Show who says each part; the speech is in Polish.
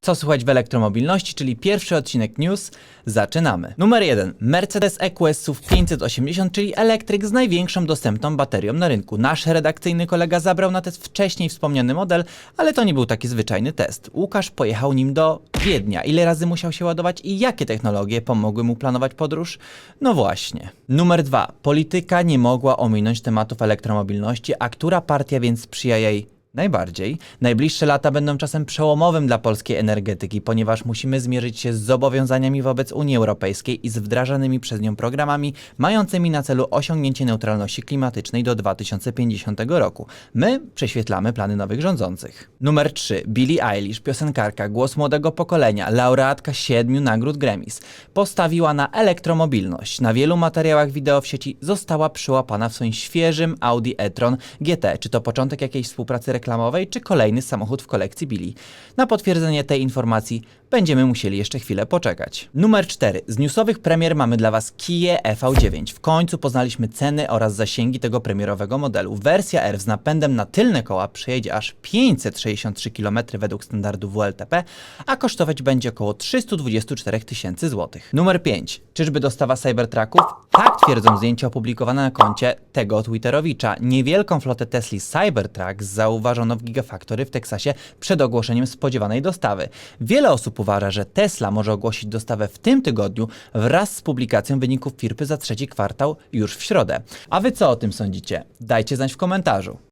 Speaker 1: Co słychać w elektromobilności, czyli pierwszy odcinek news. Zaczynamy. Numer 1. Mercedes EQS SUV 580, czyli elektryk z największą dostępną baterią na rynku. Nasz redakcyjny kolega zabrał na test wcześniej wspomniany model, ale to nie był taki zwyczajny test. Łukasz pojechał nim do Wiednia. Ile razy musiał się ładować i jakie technologie pomogły mu planować podróż? No właśnie. Numer 2. Polityka nie mogła ominąć tematów elektromobilności, a która partia więc sprzyja jej Najbardziej. Najbliższe lata będą czasem przełomowym dla polskiej energetyki, ponieważ musimy zmierzyć się z zobowiązaniami wobec Unii Europejskiej i z wdrażanymi przez nią programami mającymi na celu osiągnięcie neutralności klimatycznej do 2050 roku. My prześwietlamy plany nowych rządzących. Numer 3. Billie Eilish, piosenkarka, głos młodego pokolenia, laureatka siedmiu nagród Grammys. Postawiła na elektromobilność. Na wielu materiałach wideo w sieci została przyłapana w swoim świeżym Audi e-tron GT. Czy to początek jakiejś współpracy reklamowej, czy kolejny samochód w kolekcji Billy. Na potwierdzenie tej informacji będziemy musieli jeszcze chwilę poczekać. Numer 4. Z newsowych premier mamy dla Was Kia EV9. W końcu poznaliśmy ceny oraz zasięgi tego premierowego modelu. Wersja R z napędem na tylne koła przejedzie aż 563 km według standardu WLTP, a kosztować będzie około 324 tysięcy złotych. Numer 5. Czyżby dostawa Cybertrucków? Tak twierdzą zdjęcia opublikowane na koncie tego Twitterowicza. Niewielką flotę Tesli Cybertruck zauważono w Gigafactory w Teksasie przed ogłoszeniem spodziewanej dostawy. Wiele osób uważa, że Tesla może ogłosić dostawę w tym tygodniu wraz z publikacją wyników firmy za trzeci kwartał już w środę. A wy co o tym sądzicie? Dajcie znać w komentarzu.